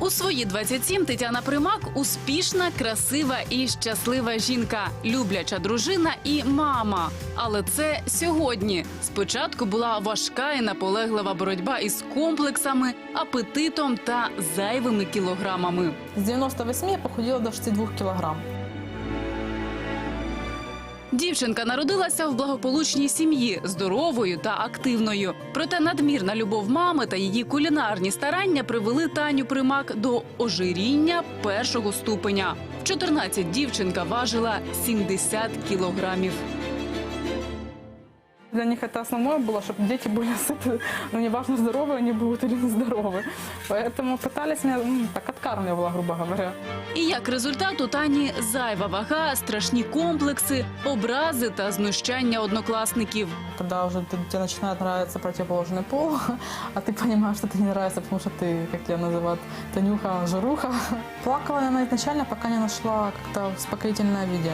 У свої 27 Тетяна Примак успішна, красива і щаслива жінка, любляча дружина і мама. Але це сьогодні. Спочатку була важка і наполеглива боротьба із комплексами, апетитом та зайвими кілограмами. С 98 я похудела до 62 килограмм. Дівчинка народилася в благополучній сім'ї, здоровою та активною. Проте надмірна любов мами та її кулінарні старання привели Таню Примак до ожиріння першого ступеня. В 14 дівчинка важила 70 кілограмів. Для них это основное было, чтобы дети были сыты. Ну, неважно, здоровые они будут или нездоровые. Поэтому пытались меня, ну, так откармливала, грубо говоря. І як результат у Тані зайва вага, страшні комплекси, образи та знущання однокласників. Когда уже ты- тебе начинает нравиться противоположный пол, а ты понимаешь, что ты не нравится, потому что ты, как я называю, Танюха, жируха. Плакала я изначально, пока не нашла как-то успокоительное видео.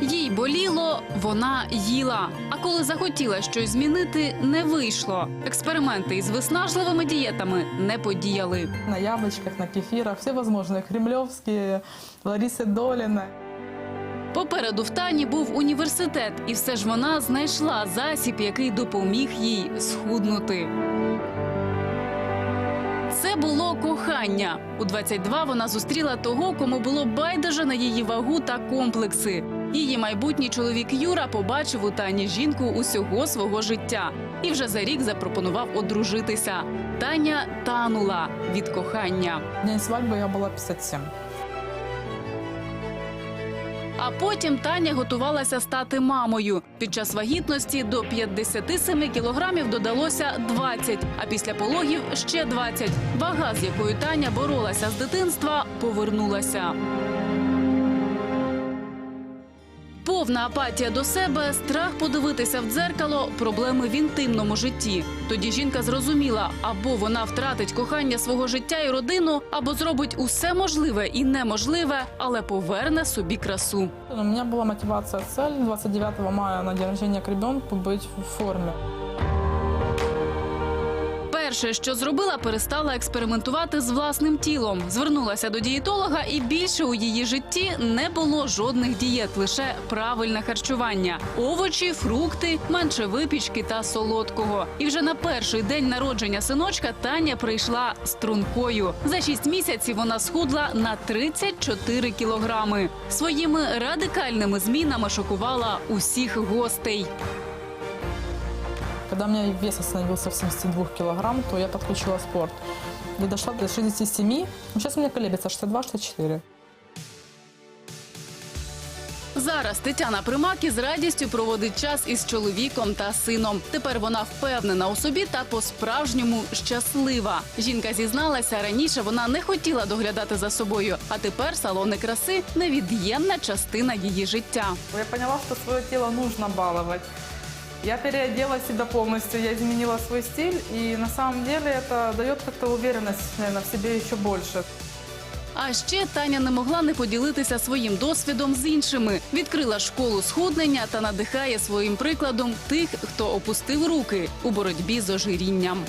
Їй боліло, вона їла. А коли захотіла щось змінити, не вийшло. Експерименти із виснажливими дієтами не подіяли. На яблочках, на кефирах, все возможные, кремлевские, Ларисы Долина. Попереду в Тані був університет, і все ж вона знайшла засіб, який допоміг їй схуднути. Це було кохання. У 22 вона зустріла того, кому було байдуже на її вагу та комплекси. Її майбутній чоловік Юра побачив у Тані жінку усього свого життя і вже за рік запропонував одружитися. Таня танула від кохання. День свадьбы я была 57. А потім Таня готувалася стати мамою. Під час вагітності до 57 кілограмів додалося 20, а після пологів ще 20. Вага, з якою Таня боролася з дитинства, повернулася. Повна апатія до себе, страх подивитися в дзеркало, проблеми в інтимному житті. Тоді жінка зрозуміла, або вона втратить кохання свого життя і родину, або зробить усе можливе і неможливе, але поверне собі красу. У мене була мотивація цель 29 мая на день рождения к ребенку бути в форме. Перше, що зробила, перестала експериментувати з власним тілом. Звернулася до дієтолога, і більше у її житті не було жодних дієт, лише правильне харчування: овочі, фрукти, менше випічки та солодкого. І вже на перший день народження синочка Таня прийшла стрункою. За шість місяців вона схудла на 34 кілограми. Своїми радикальними змінами шокувала усіх гостей. Когда у меня вес остановился в 72 килограмм, то я подключила спорт. Я дошла до 67, ну, сейчас у меня колеблется 62-64. Зараз Тетяна Примак із радістю проводить час із чоловіком та сином. Тепер вона впевнена у собі та по-справжньому щаслива. Жінка зізналася, раніше вона не хотіла доглядати за собою, а тепер салони краси невід'ємна частина її життя. Я поняла, что свое тело нужно баловать. Я переодела себя полностью, я изменила свой стиль, и на самом деле это дает как-то уверенность, наверное, в себе еще больше. А ще Таня не могла не поділитися своїм досвідом з іншими. Відкрила школу схуднення та надихає своїм прикладом тих, хто опустив руки у боротьбі з ожирінням.